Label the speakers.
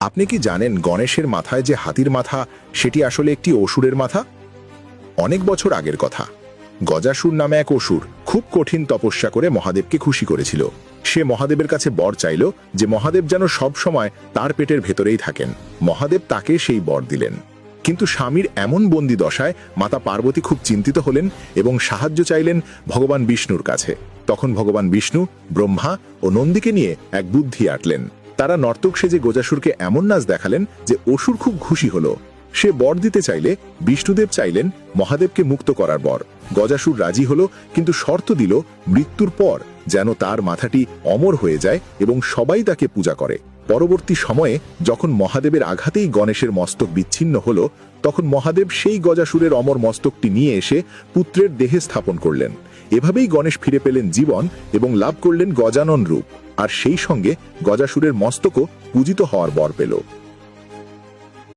Speaker 1: আপনি কি জানেন গণেশের মাথায় যে হাতির মাথা, সেটি আসলে একটি অসুরের মাথা? অনেক বছর আগের কথা। গজাসুর নামে এক অসুর খুব কঠিন তপস্যা করে মহাদেবকে খুশি করেছিল। সে মহাদেবের কাছে বর চাইল যে মহাদেব যেন সব সময় তার পেটের ভেতরেই থাকেন। মহাদেব তাকে সেই বর দিলেন। কিন্তু স্বামীর এমন বন্দি দশায় মাতা পার্বতী খুব চিন্তিত হলেন এবং সাহায্য চাইলেন ভগবান বিষ্ণুর কাছে। তখন ভগবান বিষ্ণু, ব্রহ্মা ও নন্দীকে নিয়ে এক বুদ্ধি আটলেন। তারা নর্তক সেজে গোজাসুরকে এমন নাচ দেখালেন যে অসুর খুব খুশি হলো। সে বর দিতে চাইলে বিষ্ণুদেব চাইলেন মহাদেবকে মুক্ত করার বর। গজাসুর রাজি হলো, কিন্তু শর্ত দিল মৃত্যুর পর। যেন তার মাথাটি অমর হয়ে যায় এবং সবাই তাকে পূজা করে। পরবর্তী সময়ে যখন মহাদেবের আঘাতেই গণেশের মস্তক বিচ্ছিন্ন হলো, তখন মহাদেব সেই গজাসুরের অমর মস্তকটি নিয়ে এসে পুত্রের দেহে স্থাপন করলেন। এভাবেই গণেশ ফিরে পেলেন জীবন এবং লাভ করলেন গজানন রূপ। আর সেই সঙ্গে গজাসুরের মস্তকও পূজিত হওয়ার বর পেল।